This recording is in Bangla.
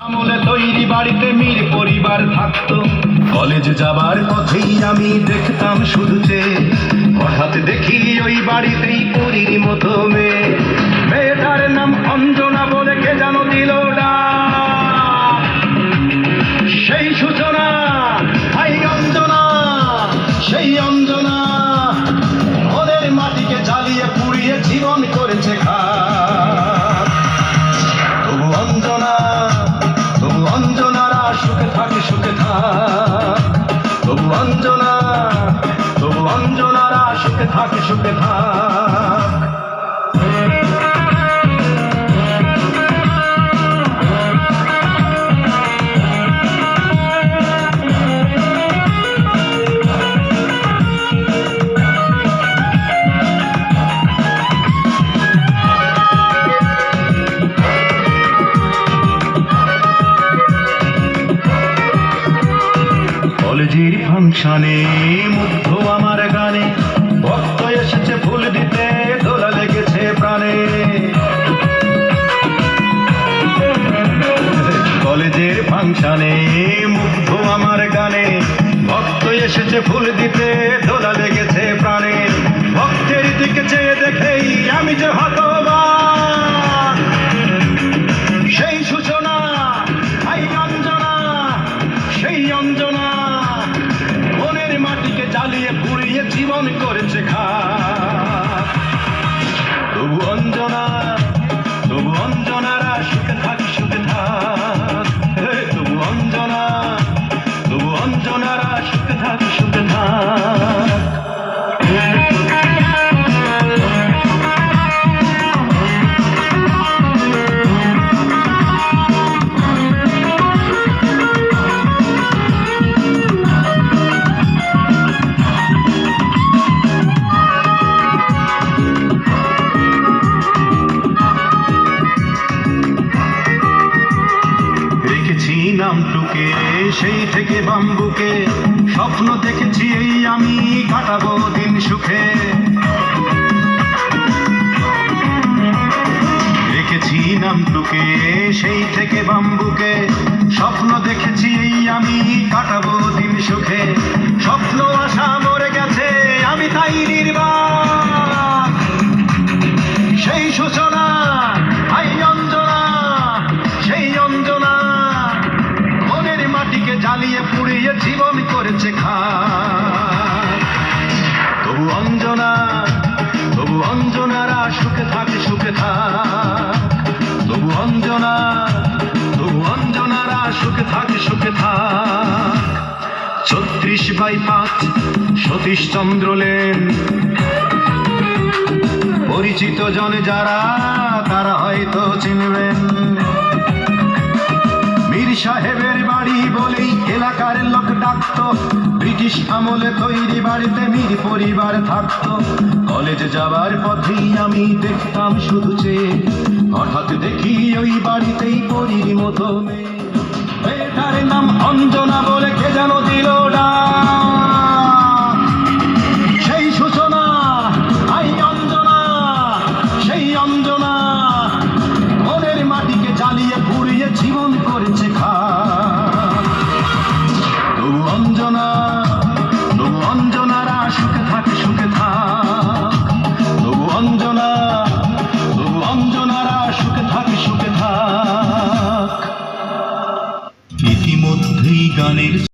আমলে তৈরি বাড়িতে মীর পরিবার থাকতো। কলেজ যাবার পথেই আমি দেখতাম শুধু যে, হঠাৎ দেখি ওই বাড়িতেই থাকে সুখে থাক। কলেজের ফাংশনে মুগ্ধ আমার গানে। ফাংশনে মুগ্ধ আমার গানে। ভক্ত এসেছে ফুল দিতে দোলা লেগেছে প্রাণে। ভক্তের দিকে চেয়ে দেখেই আমি যে সেই থেকে বাম্বুকে স্বপ্ন দেখেছি এই আমি, কাটাবো দিন সুখে। রেখেছি নামটুকে, সেই থেকে বাম্বুকে স্বপ্ন দেখেছি এই আমি, কাটাবো দিন সুখে। স্বপ্ন, আশা মরে গেছে, আমি তাই নির্বাক। সেই সূচনা জ্বালিয়ে পুড়িয়ে জীবন করেছে খা তবু অঞ্জনা, তবু অঞ্জনারা সুখে থাকে, সুখে থাক। তবু অঞ্জনা, তবু অঞ্জনারা সুখে থাকে, সুখে থাক। ছত্রিশ বাই পাঁচ, সতীশ চন্দ্র লেন। পরিচিত জনে যারা, তারা হয়তো চিনবেন। সাহেবের বাড়ি বলেই এলাকার লোক ডাকতো। ব্রিটিশ আমলে তৈরি বাড়িতে মীর পরিবার থাকতো। কলেজে যাবার পথেই আমি দেখতাম শুধু চেয়ে হঠাৎ দেখি ওই বাড়িতেই পরির মতো মেয়েটার নাম অঞ্জনা বলে কে যেন দিল। সেই সূচনা, আই অঞ্জনা, সেই অঞ্জনা। মনের মাটিকে জ্বালিয়ে পুড়িয়ে জীবন করেছে সুখে থাক ইতিমধ্যেই গানের